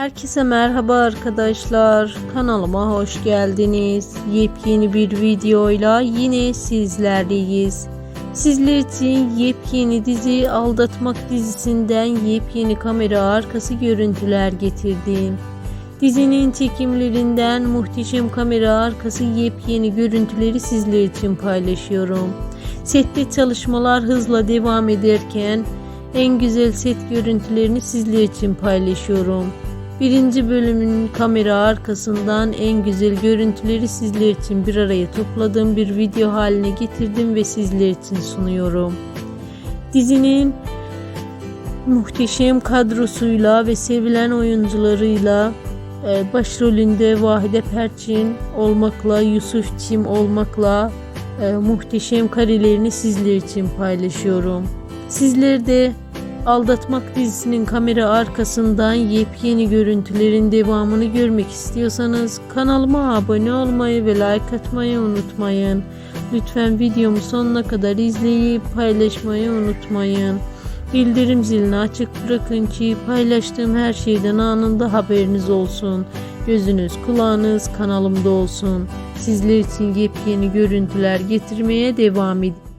Herkese merhaba arkadaşlar. Kanalıma hoş geldiniz. Yepyeni bir videoyla yine sizlerleyiz. Sizler için yepyeni dizi Aldatmak dizisinden yepyeni kamera arkası görüntüler getirdim. Dizinin çekimlerinden muhteşem kamera arkası yepyeni görüntüleri sizler için paylaşıyorum. Sette çalışmalar hızla devam ederken en güzel set görüntülerini sizler için paylaşıyorum. Birinci bölümün kamera arkasından en güzel görüntüleri sizler için bir araya topladığım bir video haline getirdim ve sizler için sunuyorum. Dizinin muhteşem kadrosuyla ve sevilen oyuncularıyla e, başrolünde Vahide Perçin olmakla, Yusuf Çim olmakla e, muhteşem karelerini sizler için paylaşıyorum. Sizler de Aldatmak dizisinin kamera arkasından yepyeni görüntülerin devamını görmek istiyorsanız kanalıma abone olmayı ve like atmayı unutmayın. Lütfen videomu sonuna kadar izleyip paylaşmayı unutmayın. Bildirim zilini açık bırakın ki paylaştığım her şeyden anında haberiniz olsun. Gözünüz kulağınız kanalımda olsun. Sizler için yepyeni görüntüler getirmeye devam edin.